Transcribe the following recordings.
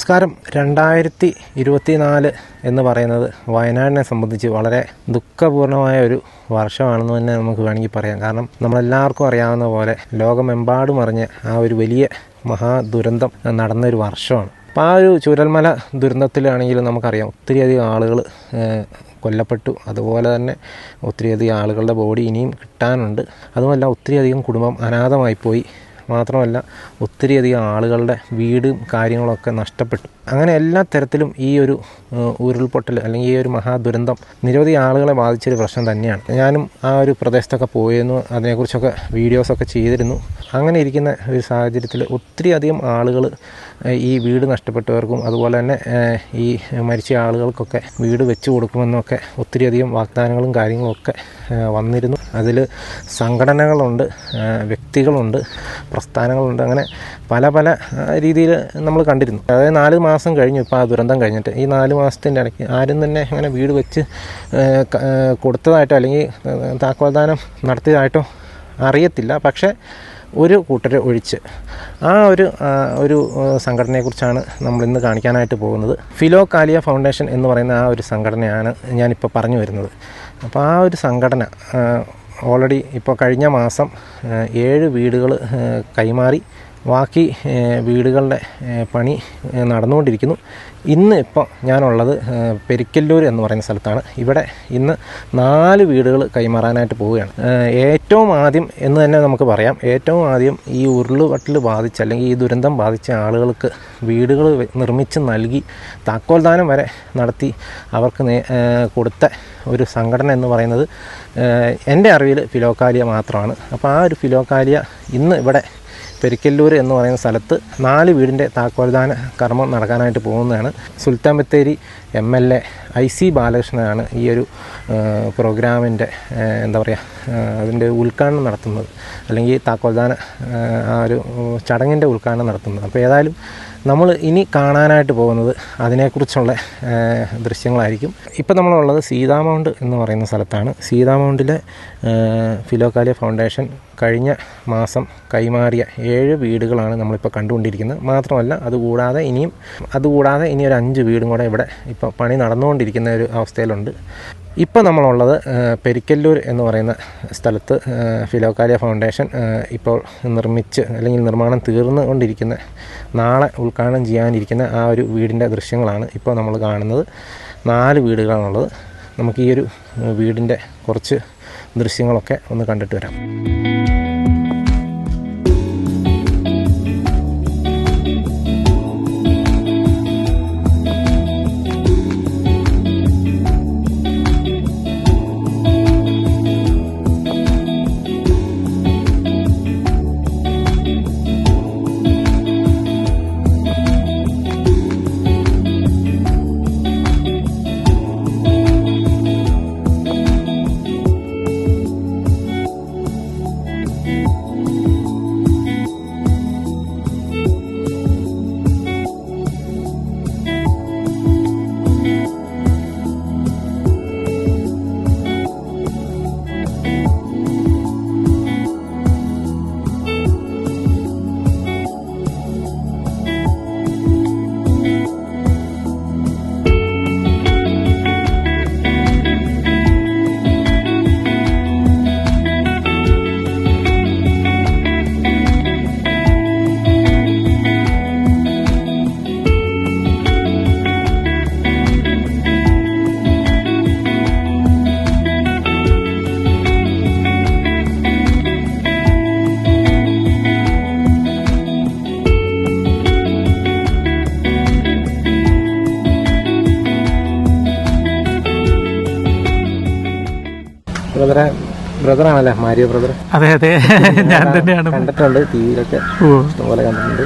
നമസ്കാരം. രണ്ടായിരത്തി ഇരുപത്തിനാല് എന്ന് പറയുന്നത് വയനാടിനെ സംബന്ധിച്ച് വളരെ ദുഃഖപൂർണമായ ഒരു വർഷമാണെന്ന് തന്നെ നമുക്ക് വേണമെങ്കിൽ പറയാം. കാരണം നമ്മളെല്ലാവർക്കും അറിയാവുന്ന പോലെ ലോകമെമ്പാടും അറിഞ്ഞ ആ ഒരു വലിയ മഹാദുരന്തം നടന്നൊരു വർഷമാണ്. അപ്പോൾ ആ ഒരു ചുരൽമല ദുരന്തത്തിലാണെങ്കിലും നമുക്കറിയാം ഒത്തിരിയധികം ആളുകൾ കൊല്ലപ്പെട്ടു. അതുപോലെ തന്നെ ഒത്തിരിയധികം ആളുകളുടെ ബോഡി ഇനിയും കിട്ടാനുണ്ട്. അതുമല്ല ഒത്തിരിയധികം കുടുംബം അനാഥമായി പോയി മാത്രമല്ല ഒത്തിരിയധികം ആളുകളുടെ വീടും കാര്യങ്ങളൊക്കെ നഷ്ടപ്പെട്ടു. അങ്ങനെ എല്ലാ തരത്തിലും ഈ ഒരു ഉരുൾപൊട്ടൽ അല്ലെങ്കിൽ ഈ ഒരു മഹാദുരന്തം നിരവധി ആളുകളെ ബാധിച്ചൊരു പ്രശ്നം തന്നെയാണ്. ഞാനും ആ ഒരു പ്രദേശത്തൊക്കെ പോയിരുന്നു അതിനെക്കുറിച്ചൊക്കെ വീഡിയോസൊക്കെ ചെയ്തിരുന്നു. അങ്ങനെ ഇരിക്കുന്ന ഒരു സാഹചര്യത്തിൽ ഒത്തിരി അധികം ആളുകൾ ഈ വീട് നഷ്ടപ്പെട്ടവർക്കും അതുപോലെ തന്നെ ഈ മരിച്ച ആളുകൾക്കൊക്കെ വീട് വെച്ചു കൊടുക്കുമെന്നൊക്കെ ഒത്തിരിയധികം വാഗ്ദാനങ്ങളും കാര്യങ്ങളൊക്കെ ഒക്കെ വന്നിരുന്നു. അതിൽ സംഘടനകളുണ്ട് വ്യക്തികളുണ്ട് പ്രസ്ഥാനങ്ങളുണ്ട്. അങ്ങനെ പല പല രീതിയിൽ നമ്മൾ കണ്ടിരുന്നു. അതായത് നാല് മാസം കഴിഞ്ഞു ഇപ്പോൾ ആ ദുരന്തം കഴിഞ്ഞിട്ട്. ഈ നാല് മാസത്തിന്റെ ഇടയ്ക്ക് ആരും തന്നെ അങ്ങനെ വീട് വെച്ച് കൊടുത്തതായിട്ടോ അല്ലെങ്കിൽ താക്കോൽദാനം നടത്തിയതായിട്ടോ അറിയത്തില്ല. പക്ഷേ ഒരു കൂട്ടരെ ഒഴിച്ച്. ആ ഒരു ഒരു സംഘടനയെക്കുറിച്ചാണ് നമ്മൾ ഇന്ന് കാണിക്കാനായിട്ട് പോകുന്നത്. ഫിലോ കാലിയ ഫൗണ്ടേഷൻ എന്ന് പറയുന്ന ആ ഒരു സംഘടനയാണ് ഞാനിപ്പോൾ പറഞ്ഞു വരുന്നത്. അപ്പോൾ ആ ഒരു സംഘടന ഓൾറെഡി ഇപ്പോൾ കഴിഞ്ഞ മാസം ഏഴ് വീടുകൾ കൈമാറി. ബാക്കി വീടുകളുടെ പണി നടന്നുകൊണ്ടിരിക്കുന്നു. ഇന്ന് ഇപ്പോൾ ഞാനുള്ളത് പെരിക്കല്ലൂർ എന്ന് പറയുന്ന സ്ഥലത്താണ്. ഇവിടെ ഇന്ന് നാല് വീടുകൾ കൈമാറാനായിട്ട് പോവുകയാണ്. ഏറ്റവും ആദ്യം എന്ന് തന്നെ നമുക്ക് പറയാം. ഏറ്റവും ആദ്യം ഈ ഉരുളുവട്ടിൽ ബാധിച്ച അല്ലെങ്കിൽ ഈ ദുരന്തം ബാധിച്ച ആളുകൾക്ക് വീടുകൾ നിർമ്മിച്ച് നൽകി താക്കോൽദാനം വരെ നടത്തി അവർക്ക് കൊടുത്ത ഒരു സംഘടന എന്ന് പറയുന്നത് എന്റെ അറിവിൽ ഫിലോക്കാലിയ മാത്രമാണ്. അപ്പോൾ ആ ഒരു ഫിലോക്കാലിയ ഇന്ന് ഇവിടെ പെരിക്കല്ലൂർ എന്ന് പറയുന്ന സ്ഥലത്ത് നാല് വീടിന്റെ താക്കോൽദാന കർമ്മം നടക്കാനായിട്ട് പോകുന്നതാണ്. Sultan Bathery M L A I C ബാലകൃഷ്ണനാണ് ഈ ഒരു പ്രോഗ്രാമിന്റെ എന്താ പറയുക അതിന്റെ ഉദ്ഘാടനം നടത്തുന്നത്. അല്ലെങ്കിൽ താക്കോൽദാന ആ, ഒരു ചടങ്ങിന്റെ ഉദ്ഘാടനം നടത്തുന്നത്. അപ്പോൾ ഏതായാലും നമ്മൾ ഇനി കാണാനായിട്ട് പോകുന്നത് അതിനെക്കുറിച്ചുള്ള ദൃശ്യങ്ങളായിരിക്കും. ഇപ്പം നമ്മളുള്ളത് സീതാമൗണ്ട് എന്ന് പറയുന്ന സ്ഥലത്താണ്. സീതാമൗണ്ടിലെ ഫിലോക്കാലിയ ഫൗണ്ടേഷൻ കഴിഞ്ഞ മാസം കൈമാറിയ ഏഴ് വീടുകളാണ് നമ്മളിപ്പോൾ കണ്ടുകൊണ്ടിരിക്കുന്നത്. മാത്രമല്ല അതുകൂടാതെ ഇനിയും അതുകൂടാതെ ഇനി ഒരു അഞ്ച് വീടും കൂടെ ഇവിടെ ഇപ്പോൾ പണി നടന്നുകൊണ്ടിരിക്കുന്ന ഒരു അവസ്ഥയിലുണ്ട്. ഇപ്പോൾ നമ്മളുള്ളത് പെരിക്കല്ലൂർ എന്ന് പറയുന്ന സ്ഥലത്ത് ഫിലോക്കാലിയ ഫൗണ്ടേഷൻ ഇപ്പോൾ നിർമ്മിച്ച് അല്ലെങ്കിൽ നിർമ്മാണം തീർന്നു കൊണ്ടിരിക്കുന്ന നാളെ ഉദ്ഘാടനം ചെയ്യാനിരിക്കുന്ന ആ ഒരു വീടിന്റെ ദൃശ്യങ്ങളാണ് ഇപ്പോൾ നമ്മൾ കാണുന്നത്. നാല് വീടുകളാണുള്ളത്. നമുക്ക് ഈ ഒരു വീടിന്റെ കുറച്ച് ദൃശ്യങ്ങളൊക്കെ ഒന്ന് കണ്ടിട്ട് വരാം. ബ്രദറാണല്ലേ? Mario brother? അതെ അതെ. ഞാൻ തന്നെയാണ്. കണ്ടിട്ടുണ്ട് ടി വിയിലൊക്കെ ഇഷ്ടംപോലെ കണ്ടിട്ടുണ്ട്.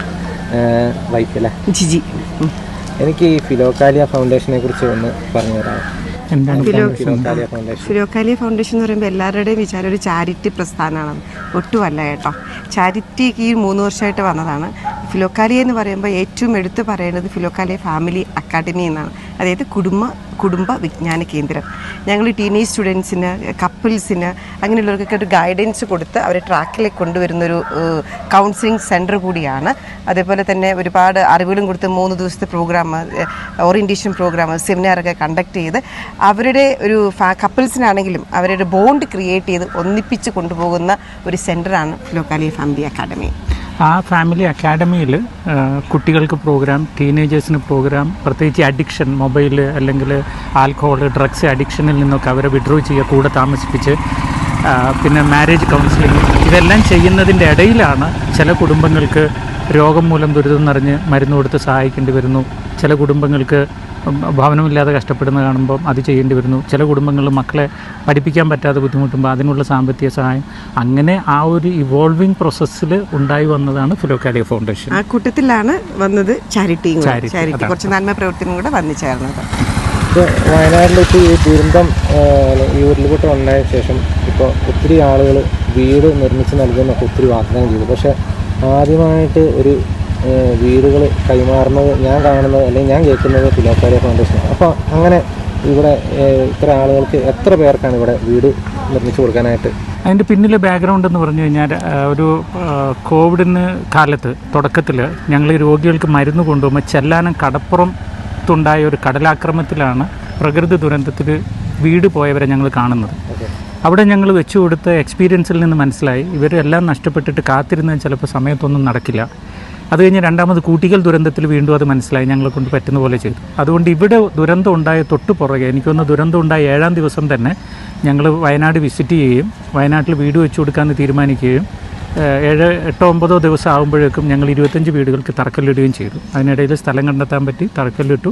വൈഫ് അല്ലേ? ജിജി. എനിക്ക് ഈ ഫിലോക്കാലിയ ഫൗണ്ടേഷനെ കുറിച്ച് ഒന്ന് പറഞ്ഞു തരാം എന്താണ് ഫിലോക്കാലിയ ഫൗണ്ടേഷൻ? ഫിലോക്കാലിയ ഫൗണ്ടേഷൻ എന്ന് പറയുമ്പോൾ എല്ലാവരുടെയും വിചാരം ഒരു ചാരിറ്റി പ്രസ്ഥാനമാണ്. ഒട്ടുമല്ല കേട്ടോ. ചാരിറ്റിക്ക് ഈ മൂന്ന് വർഷമായിട്ട് വന്നതാണ്. ഫിലോക്കാലിയ എന്ന് പറയുമ്പോൾ ഏറ്റവും എടുത്തു പറയുന്നത് ഫിലോക്കാലിയ ഫാമിലി അക്കാഡമി എന്നാണ്. അതായത് കുടുംബ കുടുംബ വിജ്ഞാന കേന്ദ്രം. ഞങ്ങൾ ടീനേജ് സ്റ്റുഡൻസിന് കപ്പിൾസിന് അങ്ങനെയുള്ളവർക്കൊക്കെ ഒരു ഗൈഡൻസ് കൊടുത്ത് അവരെ ട്രാക്കിലേക്ക് കൊണ്ടുവരുന്നൊരു കൗൺസിലിംഗ് സെന്റർ കൂടിയാണ്. അതേപോലെ തന്നെ ഒരുപാട് അറിവുകളും കൊടുത്ത് മൂന്ന് ദിവസത്തെ പ്രോഗ്രാം ഓറിയന്റേഷൻ പ്രോഗ്രാം സെമിനാറൊക്കെ കണ്ടക്ട് ചെയ്ത് അവരുടെ ഒരു കപ്പിൾസിനാണെങ്കിലും അവരുടെ ബോണ്ട് ക്രിയേറ്റ് ചെയ്ത് ഒന്നിപ്പിച്ച് കൊണ്ടുപോകുന്ന ഒരു സെന്ററാണ് ഫിലോക്കാലിയ ഫാമിലി അക്കാഡമി. ആ ഫാമിലി അക്കാഡമിയിൽ കുട്ടികൾക്ക് പ്രോഗ്രാം ടീനേജേഴ്സിന് പ്രോഗ്രാം പ്രത്യേകിച്ച് അഡിക്ഷൻ മൊബൈൽ അല്ലെങ്കിൽ ആൽക്കഹോൾ ഡ്രഗ്സ് അഡിക്ഷനിൽ നിന്നൊക്കെ അവരെ വിഡ്രോ ചെയ്യുക കൂടെ താമസിപ്പിച്ച് പിന്നെ മാരേജ് കൗൺസിലിംഗ് ഇതെല്ലാം ചെയ്യുന്നതിന്റെ ഇടയിലാണ് ചില കുടുംബങ്ങൾക്ക് രോഗം മൂലം ദുരിതം നിറഞ്ഞ് മരുന്ന് കൊടുത്ത് സഹായിക്കേണ്ടി വരുന്നു. ചില കുടുംബങ്ങൾക്ക് ഭവനമില്ലാതെ കഷ്ടപ്പെടുന്ന കാണുമ്പോൾ അത് ചെയ്യേണ്ടി വരുന്നു. ചില കുടുംബങ്ങളിൽ മക്കളെ പഠിപ്പിക്കാൻ പറ്റാതെ ബുദ്ധിമുട്ടുമ്പോൾ അതിനുള്ള സാമ്പത്തിക സഹായം. അങ്ങനെ ആ ഒരു ഇവോൾവിംഗ് പ്രോസസ്സിൽ ഉണ്ടായി വന്നതാണ് ഫിലോക്കാലിയ ഫൗണ്ടേഷൻ ആ കൂട്ടത്തിലാണ് വന്നത് ചാരിറ്റിയും ചാരിറ്റി കുറച്ച് നന്മ പ്രവർത്തനം കൂടെ വന്നു ചേർന്നത്. വയനാട്ടിലേക്ക് ഈ ദുരന്തം ഈ ഉരുൾപൊട്ടം ഉണ്ടായ ശേഷം ഇപ്പോൾ ഒത്തിരി ആളുകൾ വീട് നിർമ്മിച്ച് നൽകുമെന്നൊക്കെ ഒത്തിരി വാഗ്ദാനം ചെയ്തു. പക്ഷേ ആദ്യമായിട്ട് ഒരു വീടുകൾ കൈമാറുന്നത് ഞാൻ കാണുന്നത് അല്ലെങ്കിൽ ഞാൻ കേൾക്കുന്നത് ഫിലോക്കാരിയ ഫൗണ്ടേഷനാണ്. അപ്പോൾ അങ്ങനെ ഇവിടെ ഇത്ര ആളുകൾക്ക് എത്ര പേർക്കാണ് ഇവിടെ വീട് നിർമ്മിച്ചു കൊടുക്കാനായിട്ട്? അതിന്റെ പിന്നിലെ ബാക്ക്ഗ്രൗണ്ട് എന്ന് പറഞ്ഞു കഴിഞ്ഞാൽ ഒരു കോവിഡിന് കാലത്ത് തുടക്കത്തിൽ ഞങ്ങൾ രോഗികൾക്ക് മരുന്ന് കൊണ്ടുപോകുമ്പോൾ ചെല്ലാനം കടപ്പുറത്തുണ്ടായ ഒരു കടലാക്രമത്തിലാണ് പ്രകൃതി ദുരന്തത്തിൽ വീട് പോയവരെ ഞങ്ങൾ കാണുന്നത്. അവിടെ ഞങ്ങൾ വെച്ചു കൊടുത്ത എക്സ്പീരിയൻസിൽ നിന്ന് മനസ്സിലായി ഇവരെല്ലാം നഷ്ടപ്പെട്ടിട്ട് കാത്തിരുന്നത് ചിലപ്പോൾ സമയത്തൊന്നും നടക്കില്ല. അത് കഴിഞ്ഞ് രണ്ടാമത് കൂട്ടിക്കൽ ദുരന്തത്തിൽ വീണ്ടും അത് മനസ്സിലായി ഞങ്ങളെ കൊണ്ട് പറ്റുന്ന പോലെ ചെയ്തു. അതുകൊണ്ട് ഇവിടെ ദുരന്തം ഉണ്ടായ തൊട്ട് പുറകെ എനിക്കൊന്ന് ദുരന്തം ഉണ്ടായ ഏഴാം ദിവസം തന്നെ ഞങ്ങൾ വയനാട് വിസിറ്റ് ചെയ്യുകയും വയനാട്ടിൽ വീട് വെച്ചു കൊടുക്കാമെന്ന് തീരുമാനിക്കുകയും ഏഴ് എട്ടോ ഒമ്പതോ ദിവസം ആകുമ്പോഴേക്കും ഞങ്ങൾ ഇരുപത്തഞ്ച് വീടുകൾക്ക് തറക്കല്ലിടുകയും ചെയ്തു. അതിനിടയിൽ സ്ഥലം കണ്ടെത്താൻ പറ്റി തറക്കല്ലിട്ടു.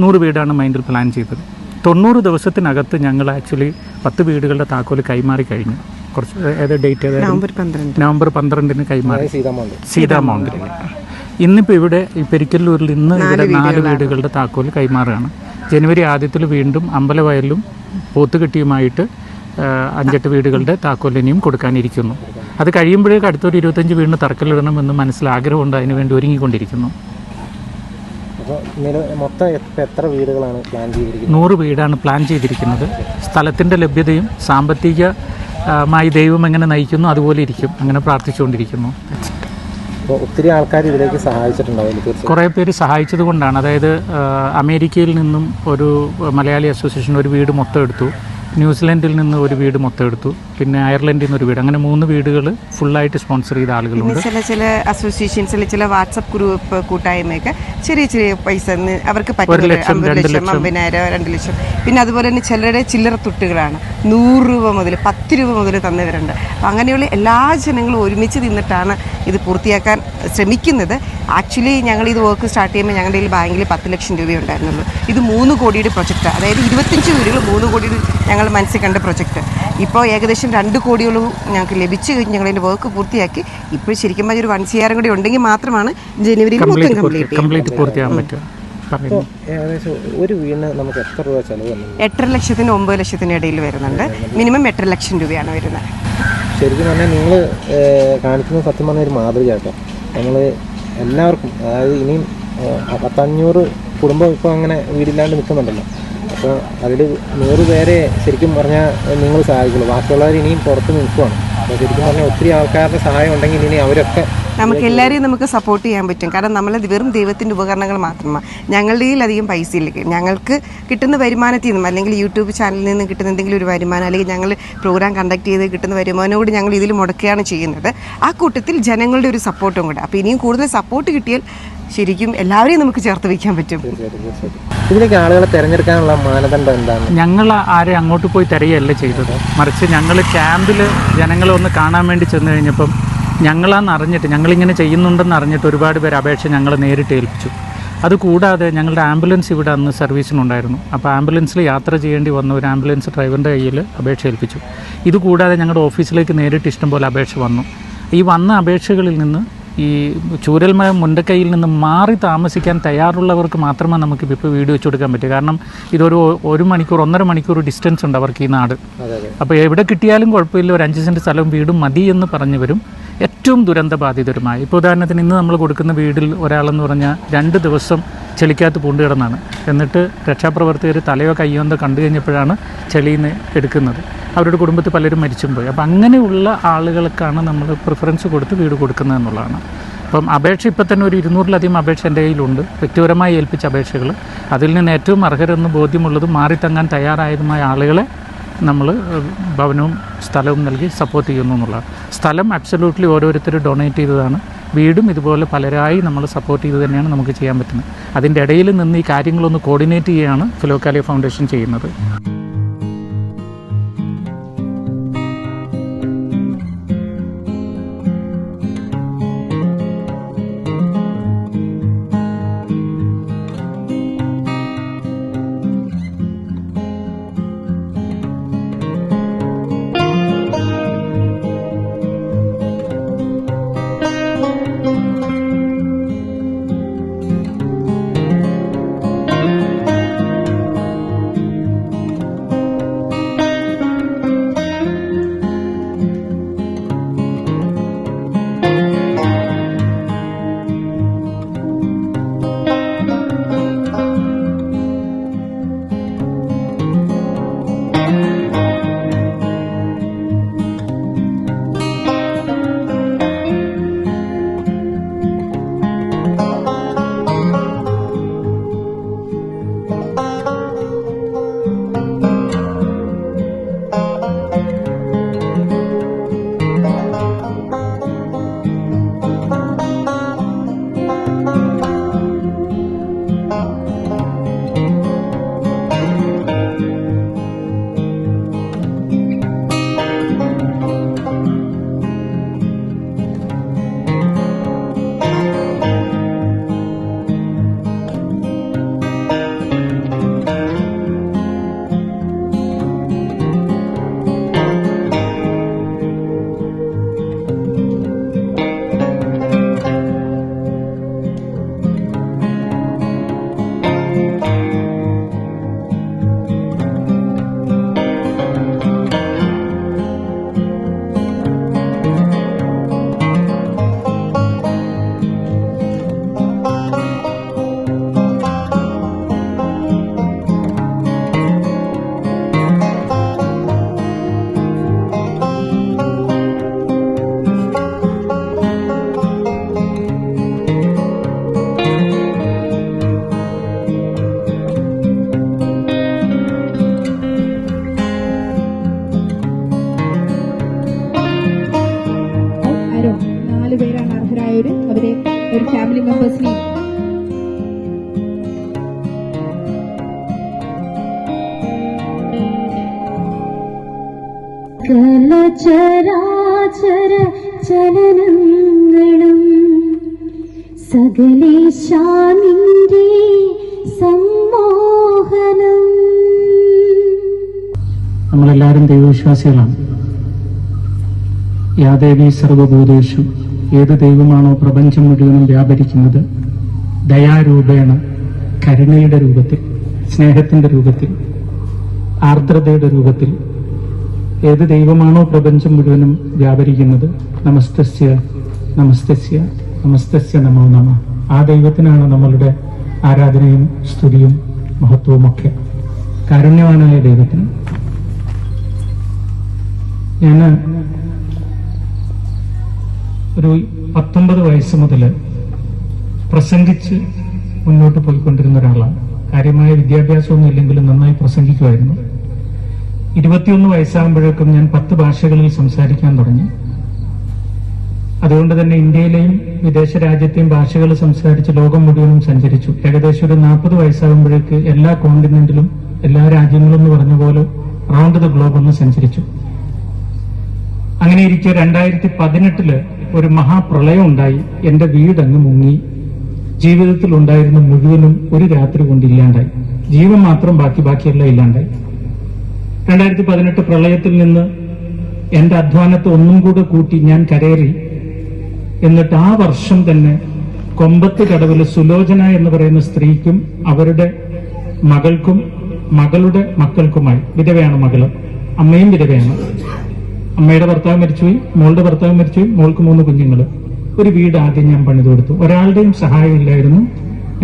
നൂറ് വീടാണ് മൈൻഡിൽ പ്ലാൻ ചെയ്തത്. തൊണ്ണൂറ് ദിവസത്തിനകത്ത് ഞങ്ങൾ ആക്ച്വലി പത്ത് വീടുകളുടെ താക്കോൽ കൈമാറി കഴിഞ്ഞു. കുറച്ച് ഏത് ഡേറ്റ് നവംബർ പന്ത്രണ്ട്. നവംബർ പന്ത്രണ്ടിന് കൈമാറി. സീതാമൗണ്ടിൽ സീതാ മൗണ്ടിൽ ഇന്നിപ്പോൾ ഇവിടെ ഈ പെരിക്കല്ലൂരിൽ ഇന്ന് ഇവിടെ നാല് വീടുകളുടെ താക്കോൽ കൈമാറുകയാണ്. ജനുവരി ആദ്യത്തിൽ വീണ്ടും അമ്പലവയലിലും പോത്തുകെട്ടിയുമായിട്ട് അഞ്ചെട്ട് വീടുകളുടെ താക്കോലിനിയും കൊടുക്കാനിരിക്കുന്നു. അത് കഴിയുമ്പോഴേക്ക് അടുത്തൊരു ഇരുപത്തഞ്ച് വീടിന് തറക്കല്ലിടണമെന്ന് മനസ്സിൽ ആഗ്രഹമുണ്ട്. അതിനുവേണ്ടി ഒരുങ്ങിക്കൊണ്ടിരിക്കുന്നു. അപ്പോൾ മൊത്തം എത്ര വീടുകളാണ് പ്ലാൻ ചെയ്തിരിക്കുന്നത്? നൂറ് വീടാണ് പ്ലാൻ ചെയ്തിരിക്കുന്നത്. സ്ഥലത്തിന്റെ ലഭ്യതയും സാമ്പത്തികമായി ദൈവം എങ്ങനെ നയിക്കുന്നു അതുപോലെ ഇരിക്കും. അങ്ങനെ പ്രാർത്ഥിച്ചുകൊണ്ടിരിക്കുന്നു. അപ്പോൾ ഒത്തിരി ആൾക്കാർ ഇതിലേക്ക് സഹായിച്ചിട്ടുണ്ടാവും കുറേ പേര് സഹായിച്ചത് കൊണ്ടാണ്. അതായത് അമേരിക്കയിൽ നിന്നും ഒരു മലയാളി അസോസിയേഷൻ ഒരു വീട് മൊത്തം എടുത്തു. ന്യൂസിലൻഡിൽ നിന്ന് ഒരു വീട് മൊത്തം എടുത്തു. പിന്നെ അയർലൻഡിൽ നിന്ന് ഒരു വീട്. അങ്ങനെ മൂന്ന് വീടുകൾ ഫുള്ളായിട്ട് സ്പോൺസർ ചെയ്ത ആളുകളുണ്ട്. ചില ചില അസോസിയേഷൻസിൽ ചില വാട്സപ്പ് ഗ്രൂപ്പ് കൂട്ടായ്മയൊക്കെ ചെറിയ ചെറിയ പൈസ അവർക്ക് പറ്റുന്ന ലക്ഷം, അമ്പത് ലക്ഷം ലക്ഷം. അമ്പതിനായിരം രണ്ട് ലക്ഷം. പിന്നെ അതുപോലെ തന്നെ ചിലരുടെ ചില്ലറ തുട്ടുകളാണ്. നൂറ് രൂപ മുതൽ പത്ത് രൂപ മുതൽ തന്നവരുണ്ട്. അപ്പം അങ്ങനെയുള്ള എല്ലാ ജനങ്ങളും ഒരുമിച്ച് നിന്നിട്ടാണ് ഇത് പൂർത്തിയാക്കാൻ ശ്രമിക്കുന്നത്. ആക്ച്വലി ഞങ്ങൾ ഇത് വർക്ക് സ്റ്റാർട്ട് ചെയ്യുമ്പോൾ ഞങ്ങളുടെ കയ്യിൽ ബാങ്കിൽ പത്ത് ലക്ഷം രൂപ ഉണ്ടായിരുന്നുള്ളൂ. ഇത് മൂന്ന് കോടിയുടെ പ്രൊജക്റ്റ് അതായത് ഇരുപത്തഞ്ച് വീടുകൾ മൂന്ന് കോടിയുടെ ഞങ്ങൾ മനസ്സിൽ കണ്ട പ്രൊജക്റ്റ് ഇപ്പോൾ ഏകദേശം രണ്ട് കോടിയോളം ഞങ്ങൾക്ക് ലഭിച്ചു കഴിഞ്ഞ് ഞങ്ങളതിന്റെ വർക്ക് പൂർത്തിയാക്കി. ഇപ്പോൾ ശരിക്കും പറഞ്ഞ ഒരു വൺ സി ആറും കൂടി ഉണ്ടെങ്കിൽ മാത്രമാണ് ജനുവരിയിൽ മൊത്തം കംപ്ലീറ്റ് പൂർത്തിയാകാൻ പറ്റുക ഒരു വീടിന് നമുക്ക് എത്ര രൂപ ചെലവ് എട്ടര ലക്ഷത്തിന് ഒമ്പത് ലക്ഷത്തിന് ഇടയിൽ വരുന്നുണ്ട്. മിനിമം എട്ടര ലക്ഷം രൂപയാണ് വരുന്നത്. ശരിക്കും പറഞ്ഞാൽ നിങ്ങൾ കാണിക്കുന്ന സത്യം പറഞ്ഞ ഒരു മാതൃക കേട്ടോ ഞങ്ങൾ എല്ലാവർക്കും അതായത് ഇനിയും പത്തഞ്ഞൂറ് കുടുംബം ഇപ്പോൾ അങ്ങനെ വീടില്ലാണ്ട് നിൽക്കുന്നുണ്ടല്ലോ. അപ്പോൾ അതിൽ നൂറ് പേരെ ശരിക്കും പറഞ്ഞാൽ നിങ്ങൾ സഹായിക്കുള്ളൂ. ബാക്കിയുള്ളവർ ഇനിയും പുറത്ത് നിൽക്കുവാണ്. അപ്പോൾ ശരിക്കും പറഞ്ഞാൽ ഒത്തിരി ആൾക്കാരുടെ സഹായം ഉണ്ടെങ്കിൽ ഇനി അവരൊക്കെ നമുക്ക് എല്ലാവരെയും നമുക്ക് സപ്പോർട്ട് ചെയ്യാൻ പറ്റും. കാരണം നമ്മൾ വെറും ദൈവത്തിന്റെ ഉപകരണങ്ങൾ മാത്രമാണ് ഞങ്ങളുടെ കയ്യിൽ അധികം പൈസ ഇല്ല. ഞങ്ങൾക്ക് കിട്ടുന്ന വരുമാനത്തിൽ നിന്നും അല്ലെങ്കിൽ യൂട്യൂബ് ചാനലിൽ നിന്നും കിട്ടുന്ന എന്തെങ്കിലും ഒരു വരുമാനം അല്ലെങ്കിൽ ഞങ്ങൾ പ്രോഗ്രാം കണ്ടക്ട് ചെയ്ത് കിട്ടുന്ന വരുമാനം കൂടി ഞങ്ങൾ ഇതിൽ മുടക്കുകയാണ് ചെയ്യുന്നത്. ആ കൂട്ടത്തിൽ ജനങ്ങളുടെ ഒരു സപ്പോർട്ടും കൂടെ. അപ്പോൾ ഇനിയും കൂടുതൽ സപ്പോർട്ട് കിട്ടിയാൽ ശരിക്കും എല്ലാവരെയും നമുക്ക് ചേർത്ത് വയ്ക്കാൻ പറ്റും. ഇതിലേക്ക് ആളുകളെ തിരഞ്ഞെടുക്കാനുള്ള മാനദണ്ഡം എന്താണ്? ഞങ്ങൾ ആരെ അങ്ങോട്ട് പോയി തിരയല്ല ചെയ്തത്. മറിച്ച് ഞങ്ങൾ ക്യാമ്പിൽ ജനങ്ങളെ ഒന്ന് കാണാൻ വേണ്ടി ചെന്ന് കഴിഞ്ഞപ്പം ഞങ്ങളാന്ന് അറിഞ്ഞിട്ട് ഞങ്ങളിങ്ങനെ ചെയ്യുന്നുണ്ടെന്ന് അറിഞ്ഞിട്ട് ഒരുപാട് പേർ അപേക്ഷ ഞങ്ങൾ നേരിട്ട് ഏൽപ്പിച്ചു. അതുകൂടാതെ ഞങ്ങളുടെ ആംബുലൻസ് ഇവിടെ അന്ന് സർവീസിനുണ്ടായിരുന്നു. അപ്പോൾ ആംബുലൻസിൽ യാത്ര ചെയ്യേണ്ടി വന്ന ഒരു ആംബുലൻസ് ഡ്രൈവറിന്റെ കയ്യിൽ അപേക്ഷ ഏൽപ്പിച്ചു. ഇതുകൂടാതെ ഞങ്ങളുടെ ഓഫീസിലേക്ക് നേരിട്ട് ഇഷ്ടംപോലെ അപേക്ഷ വന്നു. ഈ വന്ന അപേക്ഷകളിൽ നിന്ന് ഈ ചൂരൽമയ മുണ്ടക്കൈയിൽ നിന്ന് മാറി താമസിക്കാൻ തയ്യാറുള്ളവർക്ക് മാത്രമേ നമുക്ക് ഇപ്പോൾ വീട് വെച്ച് കൊടുക്കാൻ പറ്റൂ. കാരണം ഇതൊരു ഒരു മണിക്കൂർ ഒന്നര മണിക്കൂർ ഡിസ്റ്റൻസ് ഉണ്ട് അവർക്ക് ഈ നാട്. അപ്പോൾ എവിടെ കിട്ടിയാലും കുഴപ്പമില്ല. ഒരു അഞ്ച് സെന്റ് സ്ഥലവും വീടും മതി എന്ന് പറഞ്ഞവരും ഏറ്റവും ദുരന്തബാധിതരുമായ. ഇപ്പോൾ ഉദാഹരണത്തിന് ഇന്ന് നമ്മൾ കൊടുക്കുന്ന വീടിൽ ഒരാളെന്ന് പറഞ്ഞാൽ രണ്ട് ദിവസം ചെളിക്കകത്ത് പൂണ്ട് കിടന്നാണ്. എന്നിട്ട് രക്ഷാപ്രവർത്തകർ തലയോ കയ്യോ എന്തോ കണ്ടു കഴിഞ്ഞപ്പോഴാണ് ചെളിയിൽ നിന്ന് എടുക്കുന്നത്. അവരുടെ കുടുംബത്തിൽ പലരും മരിച്ചും പോയി അപ്പോൾ അങ്ങനെയുള്ള ആളുകൾക്കാണ് നമ്മൾ പ്രിഫറൻസ് കൊടുത്ത് വീട് കൊടുക്കുന്നത് എന്നുള്ളതാണ്. അപ്പം അപേക്ഷ ഇപ്പം തന്നെ ഒരു ഇരുന്നൂറിലധികം അപേക്ഷ എന്റെ കയ്യിലുണ്ട്. വ്യക്തിപരമായി ഏൽപ്പിച്ച അപേക്ഷകൾ അതിൽ നിന്ന് ഏറ്റവും അർഹരെന്ന് ബോധ്യമുള്ളതും മാറിത്തങ്ങാൻ തയ്യാറായതുമായ ആളുകളെ നമ്മൾ ഭവനവും സ്ഥലവും നൽകി സപ്പോർട്ട് ചെയ്യുന്നു എന്നുള്ളതാണ് സ്ഥലം അബ്സല്യൂട്ട്ലി ഓരോരുത്തർ ഡൊണേറ്റ് ചെയ്തതാണ്. വീടും ഇതുപോലെ പലരായി നമ്മൾ സപ്പോർട്ട് ചെയ്ത് തന്നെയാണ് നമുക്ക് ചെയ്യാൻ പറ്റുന്നത്. അതിന്റെ ഇടയിൽ നിന്ന് ഈ കാര്യങ്ങളൊന്ന് കോർഡിനേറ്റ് ചെയ്യുകയാണ് ഫിലോക്കാലിയ ഫൗണ്ടേഷൻ ചെയ്യുന്നത്. കലചരാചര ചലനങ്ങളും സകലേശാനിന്റെ സമ്മോഹനം. നമ്മളെല്ലാവരും ദൈവവിശ്വാസികളാണ്. യാദേവി സർവഭൂതേഷു ഏത് ദൈവമാണോ പ്രപഞ്ചം മുഴുവനും വ്യാപരിക്കുന്നത് ദയാരൂപേണ കരുണയുടെ രൂപത്തിൽ സ്നേഹത്തിന്റെ രൂപത്തിൽ ആർദ്രതയുടെ രൂപത്തിൽ ഏത് ദൈവമാണോ പ്രപഞ്ചം മുഴുവനും വ്യാപരിക്കുന്നത്? നമസ്തസ്യ നമസ്തസ്യ നമസ്തസ്യ നമോ നമ. ആ ദൈവത്തിനാണ് നമ്മളുടെ ആരാധനയും സ്തുതിയും മഹത്വവും ഒക്കെ കാരുണ്യവാനായ ദൈവത്തിന്. ഞാൻ ഒരു പത്തൊമ്പത് വയസ്സ് മുതൽ പ്രസംഗിച്ച് മുന്നോട്ട് പോയിക്കൊണ്ടിരുന്ന ഒരാളാണ്. കാര്യമായ വിദ്യാഭ്യാസമൊന്നും ഇല്ലെങ്കിലും നന്നായി പ്രസംഗിക്കുമായിരുന്നു. ഇരുപത്തിയൊന്ന് വയസ്സാകുമ്പോഴേക്കും ഞാൻ പത്ത് ഭാഷകളിൽ സംസാരിക്കാൻ തുടങ്ങി. അതുകൊണ്ട് തന്നെ ഇന്ത്യയിലെയും വിദേശ രാജ്യത്തെയും ഭാഷകൾ സംസാരിച്ച് ലോകം മുഴുവനും സഞ്ചരിച്ചു. ഏകദേശം ഒരു നാൽപ്പത് വയസ്സാകുമ്പോഴേക്ക് എല്ലാ കോണ്ടിനെന്റിലും എല്ലാ രാജ്യങ്ങളും എന്ന് പറഞ്ഞ പോലെ റൗണ്ട് ദ ഗ്ലോബ് ഒന്ന് സഞ്ചരിച്ചു. അങ്ങനെ ഇരിക്കെ രണ്ടായിരത്തി പതിനെട്ടിൽ ഒരു മഹാപ്രളയം ഉണ്ടായി. എന്റെ വീടങ്ങ് മുങ്ങി. ജീവിതത്തിൽ ഉണ്ടായിരുന്ന മുഴുവനും ഒരു രാത്രി കൊണ്ട് ഇല്ലാണ്ടായി. ജീവൻ മാത്രം ബാക്കി ബാക്കിയെല്ലാം ഇല്ലാണ്ടായി. രണ്ടായിരത്തി പതിനെട്ട് പ്രളയത്തിൽ നിന്ന് എന്റെ അധ്വാനത്തെ ഒന്നും കൂടെ കൂട്ടി ഞാൻ കരേറി. എന്നിട്ട് ആ വർഷം തന്നെ കൊമ്പത്ത് കടവിൽ സുലോചന എന്ന് പറയുന്ന സ്ത്രീക്കും അവരുടെ മകൾക്കും മകളുടെ മക്കൾക്കുമായി വിധവയാണ് മകൾ അമ്മയും വിധവയാണ്. അമ്മയുടെ ഭർത്താവ് മരിച്ചുപോയി മോളുടെ ഭർത്താവ് മരിച്ചുപോയി മോൾക്ക് മൂന്ന് കുഞ്ഞുങ്ങൾ ഒരു വീട് ആദ്യം ഞാൻ പണിതു കൊടുത്തു. ഒരാളുടെയും സഹായമില്ലായിരുന്നു.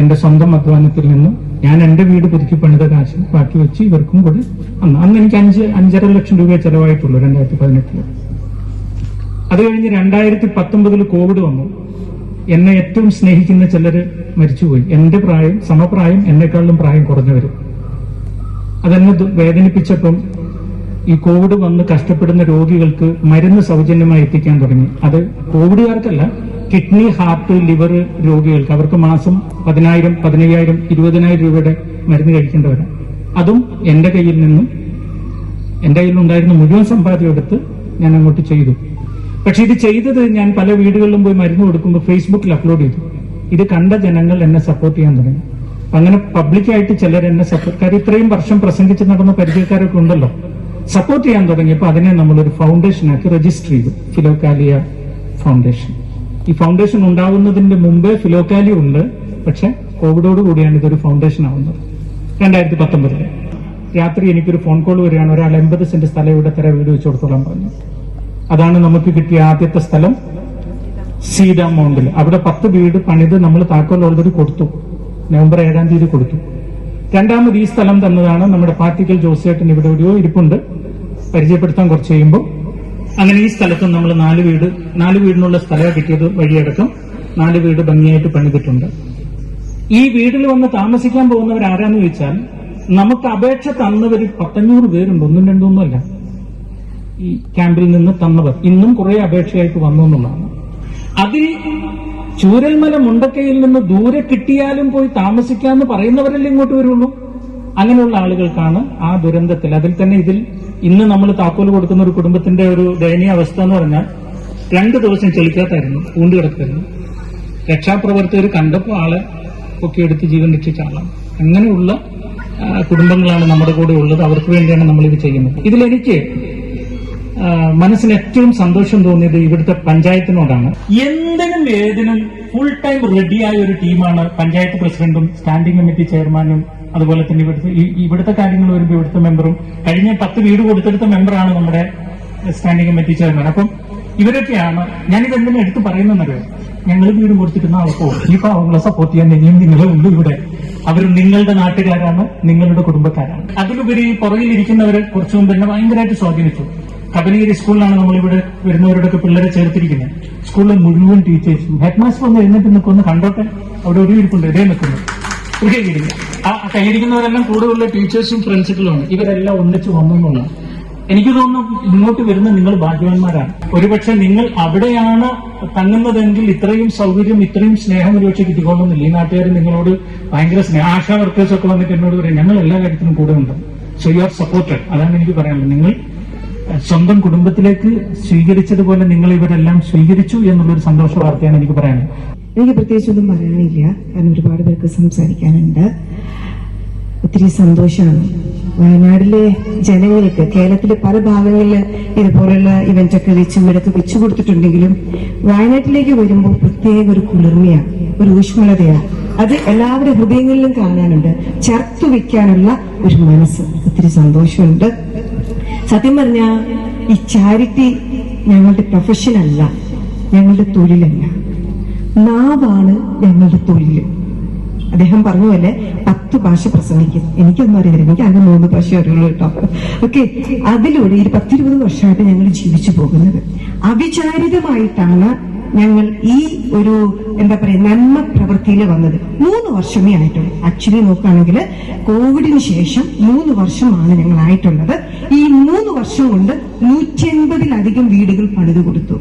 എന്റെ സ്വന്തം അധ്വാനത്തിൽ നിന്നും ഞാൻ എന്റെ വീട് പുതുക്കി പണിത കാശ് ബാക്കി വെച്ച് ഇവർക്കും കൂടി അന്ന് അന്ന് എനിക്ക് അഞ്ച് അഞ്ചര ലക്ഷം രൂപയെ ചെലവായിട്ടുള്ളൂ രണ്ടായിരത്തി പതിനെട്ടിൽ. അത് കഴിഞ്ഞ് രണ്ടായിരത്തി പത്തൊമ്പതിൽ കോവിഡ് വന്നു. എന്നെ ഏറ്റവും സ്നേഹിക്കുന്ന ചിലര് മരിച്ചുപോയി. എന്റെ പ്രായം സമപ്രായം എന്നെക്കാളും പ്രായം കുറഞ്ഞവരും. അതെന്നെ വേദനിപ്പിച്ചപ്പം ഈ കോവിഡ് വന്ന് കഷ്ടപ്പെടുന്ന രോഗികൾക്ക് മരുന്ന് സൗജന്യമായി എത്തിക്കാൻ തുടങ്ങി. അത് കോവിഡുകാർക്കല്ല കിഡ്നി ഹാർട്ട് ലിവർ രോഗികൾക്ക് അവർക്ക് മാസം പതിനായിരം പതിനയ്യായിരം ഇരുപതിനായിരം രൂപയുടെ മരുന്ന് കഴിക്കേണ്ടവരാണ് അതും എന്റെ കയ്യിൽ നിന്നും എന്റെ കയ്യിൽ ഉണ്ടായിരുന്ന മുഴുവൻ സമ്പാദ്യം എടുത്ത് ഞാൻ അങ്ങോട്ട് ചെയ്തു. പക്ഷെ ഇത് ചെയ്തത് ഞാൻ പല വീടുകളിലും പോയി മരുന്ന് കൊടുക്കുമ്പോൾ ഫേസ്ബുക്കിൽ അപ്ലോഡ് ചെയ്തു. ഇത് കണ്ട ജനങ്ങൾ എന്നെ സപ്പോർട്ട് ചെയ്യാൻ തുടങ്ങി. അങ്ങനെ പബ്ലിക്കായിട്ട് ചിലർ എന്നെ സപ്പോർട്ട് കാര്യം ഇത്രയും വർഷം പ്രസംഗിച്ച് നടന്ന പരിചയക്കാരൊക്കെ ഉണ്ടല്ലോ. സപ്പോർട്ട് ചെയ്യാൻ തുടങ്ങിയപ്പോൾ അതിനെ നമ്മളൊരു ഫൗണ്ടേഷനാക്കി രജിസ്റ്റർ ചെയ്തു. ഫിലോകാലിയ ഫൗണ്ടേഷൻ ഈ ഫൗണ്ടേഷൻ ഉണ്ടാവുന്നതിന്റെ മുമ്പേ ഫിലോക്കാലി ഉണ്ട്. പക്ഷെ കോവിഡോട് കൂടിയാണ് ഇതൊരു ഫൗണ്ടേഷൻ ആവുന്നത്. രണ്ടായിരത്തി പത്തൊമ്പതിൽ രാത്രി എനിക്കൊരു ഫോൺ കോൾ വരികയാണ്. ഒരാൾ എൺപത് സെന്റ് സ്ഥലം ഇവിടെ തര വീട് വെച്ച് കൊടുത്തോളാൻ പറഞ്ഞു. അതാണ് നമുക്ക് കിട്ടിയ ആദ്യത്തെ സ്ഥലം സീതാ മൗണ്ടിൽ അവിടെ പത്ത് വീട് പണിത് നമ്മൾ താക്കോൽ ഓൾറെഡി കൊടുത്തു. നവംബർ ഏഴാം തീയതി കൊടുത്തു. രണ്ടാമത് ഈ സ്ഥലം തന്നതാണ് നമ്മുടെ പാർട്ടിക്കൽ ജോസേട്ടൻ ഇവിടെ ഒരു ഇരിപ്പുണ്ട്. പരിചയപ്പെടുത്താൻ കുറച്ച് കഴിയുമ്പോൾ അങ്ങനെ ഈ സ്ഥലത്ത് നമ്മൾ നാല് വീട് നാല് വീടിനുള്ള സ്ഥലം കിട്ടിയത് വഴിയടക്കം നാല് വീട് ഭംഗിയായിട്ട് പണിതിട്ടുണ്ട്. ഈ വീട്ടിൽ വന്ന് താമസിക്കാൻ പോകുന്നവർ ആരാന്ന് ചോദിച്ചാൽ നമുക്ക് അപേക്ഷ തന്നവർ പത്തഞ്ഞൂറ് പേരുണ്ട്. ഒന്നും രണ്ടൊന്നും അല്ല. ഈ ക്യാമ്പിൽ നിന്ന് തന്നവർ. ഇന്നും കുറെ അപേക്ഷയായിട്ട് വന്നു എന്നുള്ളതാണ്. അതിൽ ചൂരൽമല മുണ്ടക്കയിൽ നിന്ന് ദൂരെ കിട്ടിയാലും പോയി താമസിക്കാമെന്ന് പറയുന്നവരല്ലേ ഇങ്ങോട്ട് വരുള്ളൂ. അങ്ങനെയുള്ള ആളുകൾക്കാണ് ആ ദുരന്തത്തിൽ. അതിൽ തന്നെ ഇതിൽ ഇന്ന് നമ്മൾ താക്കോൽ കൊടുക്കുന്ന ഒരു കുടുംബത്തിന്റെ ഒരു ദയനീയ അവസ്ഥ എന്ന് പറഞ്ഞാൽ രണ്ട് ദിവസം ചെളിക്കാത്തായിരുന്നു പൂണ്ട് കിടക്കായിരുന്നു രക്ഷാപ്രവർത്തകർ കണ്ടപ്പോൾ ആളെ ഒക്കെ എടുത്ത് ജീവൻ രക്ഷിച്ച ആളാണ്. അങ്ങനെയുള്ള കുടുംബങ്ങളാണ് നമ്മുടെ കൂടെ ഉള്ളത്. അവർക്ക് വേണ്ടിയാണ് നമ്മൾ ഇത് ചെയ്യുന്നത്. ഇതിലെനിക്ക് മനസ്സിന് ഏറ്റവും സന്തോഷം തോന്നിയത് ഇവിടുത്തെ പഞ്ചായത്തിനോടാണ്. എന്തിനും ഏതിനും ഫുൾ ടൈം റെഡിയായ ഒരു ടീമാണ് പഞ്ചായത്ത് പ്രസിഡന്റും സ്റ്റാൻഡിംഗ് കമ്മിറ്റി ചെയർമാനും അതുപോലെ തന്നെ ഇവിടുത്തെ ഇവിടുത്തെ കാര്യങ്ങൾ വരുമ്പോൾ ഇവിടുത്തെ മെമ്പറും കഴിഞ്ഞ പത്ത് വീട് കൊടുത്തെടുത്ത മെമ്പറാണ് നമ്മുടെ സ്റ്റാൻഡിംഗ് കമ്മിറ്റി ചെയർമാൻ അപ്പം ഇവരൊക്കെയാണ് ഞാനിത് എന്തിനാ എടുത്ത് പറയുന്നറിയോ ഞങ്ങൾ വീട് കൊടുത്തിട്ട് ആൾക്കോ ഈ പാവങ്ങളെ സപ്പോർട്ട് ചെയ്യാൻ ഇനിയും നിങ്ങളെ ഉണ്ട് ഇവിടെ. അവർ നിങ്ങളുടെ നാട്ടുകാരാണ് നിങ്ങളുടെ കുടുംബക്കാരാണ്. അതിലുപരി പുറകിലിരിക്കുന്നവരെ കുറച്ചു മുമ്പ് എന്നെ ഭയങ്കരമായിട്ട് സ്വാധീനിച്ചു. കബനഗിരി സ്കൂളിലാണ് നമ്മളിവിടെ വരുന്നവരോടൊക്കെ പിള്ളേരെ ചേർത്തിരിക്കുന്നത് സ്കൂളിലെ മുഴുവൻ ടീച്ചേഴ്സും ഹെഡ് മാസ്റ്റർ ഒന്ന് എഴുന്നേറ്റ് നിൽക്കുന്നു കണ്ടോട്ടെ? അവിടെ ഒരു ഇരിപ്പുണ്ട്. ഇതേ നിൽക്കുന്നു. ഒരു ആ കൈയിരിക്കുന്നവരെല്ലാം കൂടുതലുള്ള ടീച്ചേഴ്സും പ്രിൻസിപ്പലുമാണ് ഇവരെല്ലാം ഒന്നിച്ച് വന്നു എനിക്ക് തോന്നുന്നു ഇങ്ങോട്ട് വരുന്ന നിങ്ങൾ ഭാഗ്യവാന്മാരാണ്. ഒരുപക്ഷെ നിങ്ങൾ അവിടെയാണ് തങ്ങുന്നതെങ്കിൽ ഇത്രയും സൗകര്യം ഇത്രയും സ്നേഹം ഒരുപക്ഷെ കിട്ടിക്കൊള്ളുന്നില്ല. ഈ നാട്ടുകാർ നിങ്ങളോട് ഭയങ്കര സ്നേഹ ആശാ വർക്കേഴ്സ് ഒക്കെ വന്നിട്ട് എന്നോട് പറയും ഞങ്ങൾ എല്ലാ കാര്യത്തിനും കൂടെ ഉണ്ട്. സോ യു ആർ സപ്പോർട്ടഡ് അതാണ് എനിക്ക് പറയാനുള്ളത്. നിങ്ങൾ സ്വന്തം കുടുംബത്തിലേക്ക് സ്വീകരിച്ചതുപോലെ നിങ്ങൾ ഇവരെല്ലാം സ്വീകരിച്ചു എന്നുള്ളൊരു സന്തോഷ വാർത്തയാണ് എനിക്ക് പറയാനുള്ളത്. എനിക്ക് പ്രത്യേകിച്ചൊന്നും പറയാനില്ല. കാരണം ഒരുപാട് പേർക്ക് സംസാരിക്കാനുണ്ട്. ഒത്തിരി സന്തോഷമാണ് വയനാടിലെ ജനങ്ങൾക്ക് കേരളത്തിലെ പല ഭാഗങ്ങളിൽ ഇതുപോലുള്ള ഇവന്റ് ഒക്കെ വെച്ച് കൊടുത്തിട്ടുണ്ടെങ്കിലും വയനാട്ടിലേക്ക് വരുമ്പോൾ പ്രത്യേക ഒരു കുളിർമയാണ് ഒരു ഊഷ്മളതയാണ്. അത് എല്ലാവരുടെ ഹൃദയങ്ങളിലും കാണാനുണ്ട്. ചേർത്തു വെക്കാനുള്ള ഒരു മനസ്സ്. ഒത്തിരി സന്തോഷമുണ്ട്. സത്യം പറഞ്ഞ ഈ ചാരിറ്റി ഞങ്ങളുടെ പ്രൊഫഷനല്ല ഞങ്ങളുടെ തൊഴിലല്ല. നാവാണ് ഞങ്ങളുടെ തൊഴിൽ അദ്ദേഹം പറഞ്ഞു പോലെ പത്ത് ഭാഷ പ്രസംഗിക്കും. എനിക്കൊന്നും അറിയില്ല. എനിക്ക് അങ്ങനെ മൂന്ന് ഭാഷ അറിയുള്ളൂ കേട്ടോ. ഓക്കെ അതിലൂടെ ഈ പത്തിരുപത് വർഷമായിട്ട് ഞങ്ങൾ ജീവിച്ചു പോകുന്നത്. അവിചാരിതമായിട്ടാണ് ഞങ്ങൾ ഈ ഒരു എന്താ പറയാ നന്മ പ്രവൃത്തിയിൽ വന്നത്. മൂന്ന് വർഷമേ ആയിട്ടുള്ളൂ. ആക്ച്വലി നോക്കുകയാണെങ്കിൽ കോവിഡിന് ശേഷം മൂന്ന് വർഷമാണ് ഞങ്ങൾ ആയിട്ടുള്ളത് ഈ മൂന്ന് വർഷം കൊണ്ട് നൂറ്റി എൺപതിലധികം വീടുകൾ പണിതു കൊടുത്തു